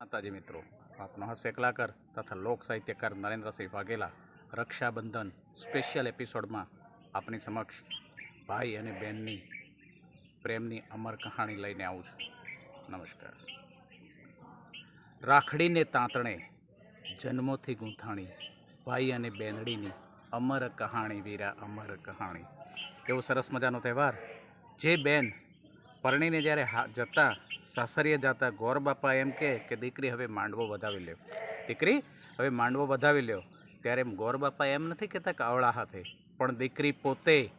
માતાજી મિત્રો આપનો હસ્ય કલાકાર તથા લોક સાહિત્યકાર નરેન્દ્રસિંહ વાઘેલા રક્ષાબંધન સ્પેશિયલ એપિસોડમાં આપની સમક્ષ ભાઈ અને બહેનની પ્રેમની અમર કહાણી લઈને આવું છું. નમસ્કાર. રાખડીને તાંતણે જન્મોથી ગૂંથાણી, ભાઈ અને બેનડીની અમર કહાણી, વીરા અમર કહાણી. એવો સરસ મજાનો તહેવાર. જે બેન પરણીને જ્યારે જતા, સાસરીએ જતા, ગોર બાપા એમ કે દીકરી હવે માંડવો વધાવી લ્યો. દીકરી, હવે માંડવો વધાવી લ્યો. ત્યારે ગોર બાપા એમ નથી કહેતા કે અવળા હાથે. પણ દીકરી પોતે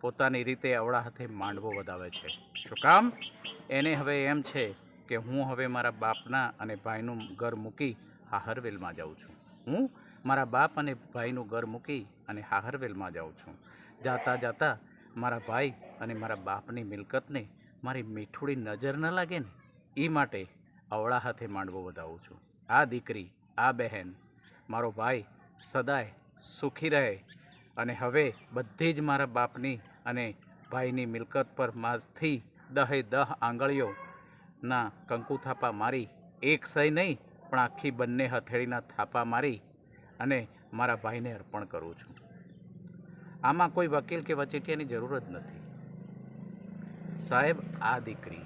પોતાની રીતે અવળા હાથે માંડવો વધાવે છે. શું કામ? એને હવે એમ છે કે હું હવે મારા બાપના અને ભાઈનું ઘર મૂકી હાહરવેલમાં જાઉં છું. હું મારા બાપ અને ભાઈનું ઘર મૂકી અને હાહરવેલમાં જાઉં છું. જાતા જાતા મારા ભાઈ અને મારા બાપની મિલકતને મારી મીઠુડી નજર ન લાગે ને એ માટે અવળા હાથે માંડવો વધાવું છું. આ દીકરી, આ બહેન, મારો ભાઈ સદાય સુખી રહે અને હવે બધી જ મારા બાપની અને ભાઈની મિલકત પર માથી દહે દહ આંગળીઓના કંકુ થાપા મારી, એક સહી નહીં, પણ આખી બંને હથેળીના થાપા મારી અને મારા ભાઈને અર્પણ કરું છું. આમાં કોઈ વકીલ કે વચેટિયાની જરૂર જ નથી. સાહેબ, આ દીકરી,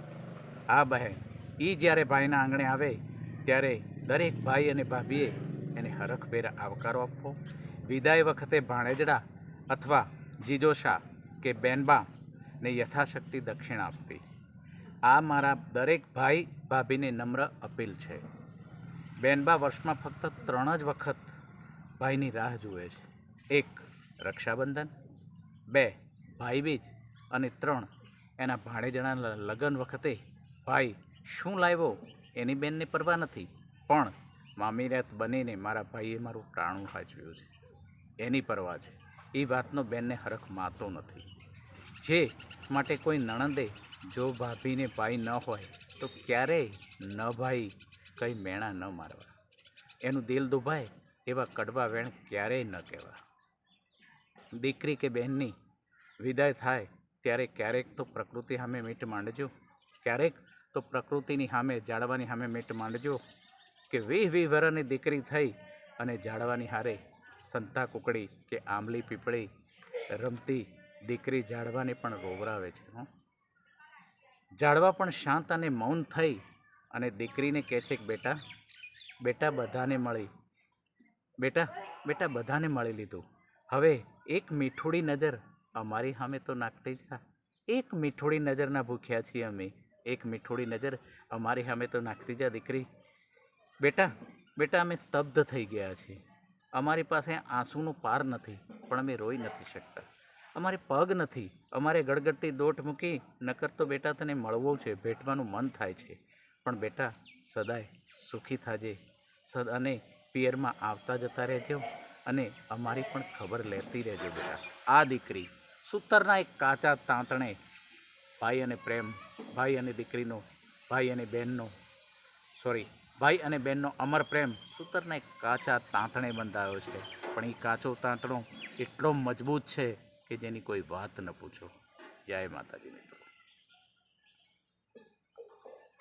આ બહેન એ જ્યારે ભાઈના આંગણે આવે, ત્યારે દરેક ભાઈ અને ભાભીએ એને હરખભેર આવકારો આપવો. વિદાય વખતે ભાણેજડા અથવા જીજોશા કે બેનબા ને યથાશક્તિ દક્ષિણા આપવી. આ મારા દરેક ભાઈ ભાભીને નમ્ર અપીલ છે. બેનબા વર્ષમાં ફક્ત ત્રણ જ વખત ભાઈની રાહ જુએ છે. એક રક્ષાબંધન, બે ભાઈબીજ અને ત્રણ એના ભાણેજણાના લગ્ન વખતે, ભાઈ, શું લાવ્યો? એની બેનને પરવા નથી. પણ મામીરાત બનીને મારા ભાઈએ મારું ટાણું સાચવ્યું છે. એની પરવા છે. એ વાતનો બેનને હરખ માતો નથી. જે માટે કોઈ નણંદે જો ભાભીને ભાઈ ન હોય, તો ક્યારેય ન ભાઈ કંઈ મેણા ન મારવા? એનું દિલ દુભાય, એવા કડવા વેણ ક્યારેય ન કહેવા. દીકરી કે બહેનની વિદાય થાય ત્યારે ક્યારેક તો પ્રકૃતિ સામે મીટ માંડજો. ક્યારેક તો પ્રકૃતિની સામે, જાળવાની સામે મીટ માંડજો. કે વીહ વીહ વરની દીકરી થઈ અને જાળવાની હારે સંતા કુકડી કે આંબલી પીપળી રમતી દીકરી જાળવાને પણ રોવરાવે છે, હં. જાળવા પણ શાંત અને મૌન થઈ અને દીકરીને કહે છે કે, બેટા બેટા બધાને મળી, બેટા બેટા બધાને મળી લીધું. હવે એક મીઠુડી નજર અમારી સામે તો નાખતી જા એક મીઠોળી નજરના ભૂખ્યા છીએ અમે. એક મીઠોડી નજર અમારી સામે તો નાખતી જા દીકરી. બેટા બેટા, અમે સ્તબ્ધ થઈ ગયા છીએ. અમારી પાસે આંસુનો પાર નથી, પણ અમે રોઈ નથી શકતા. અમારે પગ નથી, અમારે ગડગડતી દોટ મૂકી, નકર તો બેટા તને મળવો છે, ભેટવાનું મન થાય છે. પણ બેટા, સદાય સુખી થાજે. સદ અને પિયરમાં આવતા જતા રહેજો અને અમારી પણ ખબર લેતી રહેજો બેટા. આ દીકરી સૂતરના એક કાચા તાંતણે ભાઈ અને પ્રેમ, ભાઈ અને દીકરીનો, ભાઈ અને બહેનનો સોરી ભાઈ અને બહેનનો અમર પ્રેમ સૂતરના એક કાચા તાંતણે બંધાયો છે. પણ એ કાચો તાંતણો એટલો મજબૂત છે કે જેની કોઈ વાત ન પૂછો. જય માતાજી મિત્રો.